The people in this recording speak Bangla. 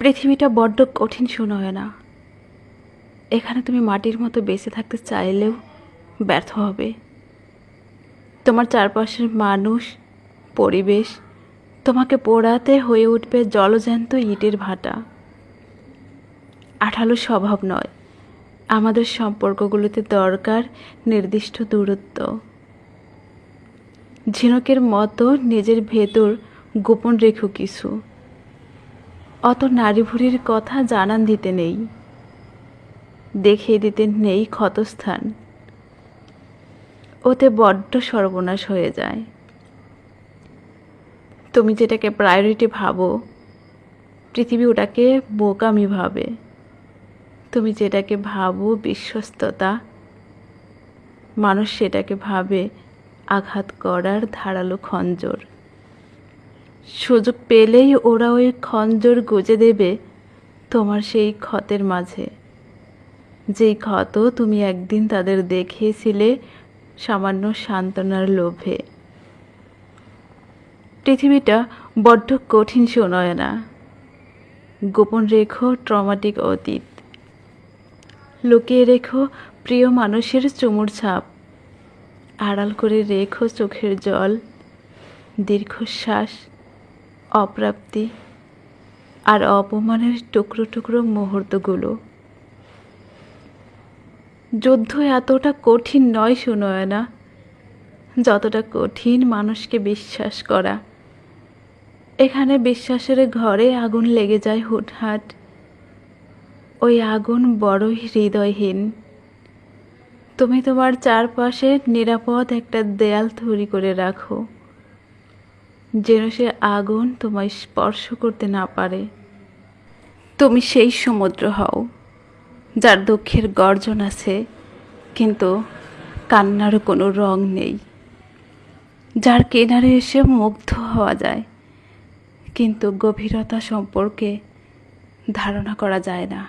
পৃথিবীটা বড্ড কঠিন শোনা না এখানে তুমি মাটির মতো বেঁচে থাকতে চাইলেও ব্যর্থ হবে। তোমার চারপাশের মানুষ, পরিবেশ, তোমাকে পোড়াতে হয়ে উঠবে জলজ্যান্ত ইটের ভাটা। আঠালো স্বভাব নয়। আমাদের সম্পর্কগুলোতে দরকার নির্দিষ্ট দূরত্ব। ঝিনুকের মতো নিজের ভেতর গোপন রেখো কিছু। অত নারী ভুরির কথা জানান দিতে নেই। দেখিয়ে দিতে নেই ক্ষতস্থান। ওতে বড্ড সর্বনাশ হয়ে যায়। তুমি যেটাকে প্রায়োরিটি ভাবো, পৃথিবী ওটাকে বোকামি ভাবে। তুমি যেটাকে ভাবো বিশ্বস্ততা, মানুষ সেটাকে ভাবে আঘাত করার ধারালো খঞ্জর। সুযোগ পেলেই ওরা ওই খঞ্জর গুজে দেবে তোমার সেই ক্ষতের মাঝে। যেই ক্ষত তুমি একদিন তাদের দেখিয়েছিলে সামান্য সান্ত্বনার লোভে। পৃথিবীটা বড্ড কঠিন শোনয় না গোপন রেখো, ট্রমাটিক অতীত। লুকিয়ে রেখো প্রিয় মানুষের চুমুর ছাপ। আড়াল করে রেখো চোখের জল। দীর্ঘশ্বাস অপ্রাপ্তি আর অপমানের টুকরো টুকরো মুহূর্তগুলো। যুদ্ধ এতটা কঠিন নয় শুনোয় না যতটা কঠিন মানুষকে বিশ্বাস করা। এখানে বিশ্বাসের ঘরে আগুন লেগে যায় হুটহাট। ওই আগুন বড়ই হৃদয়হীন। তুমি তোমার চারপাশে নিরাপদ একটা দেয়াল তৈরি করে রাখো। যেন সে আগুন তোমায় স্পর্শ করতে না পারে। তুমি সেই সমুদ্র হও, যার দুঃখের গর্জন আছে, কিন্তু কান্নার কোনো রং নেই। যার কিনারে এসে মুগ্ধ হওয়া যায়, কিন্তু গভীরতা সম্পর্কে ধারণা করা যায় না।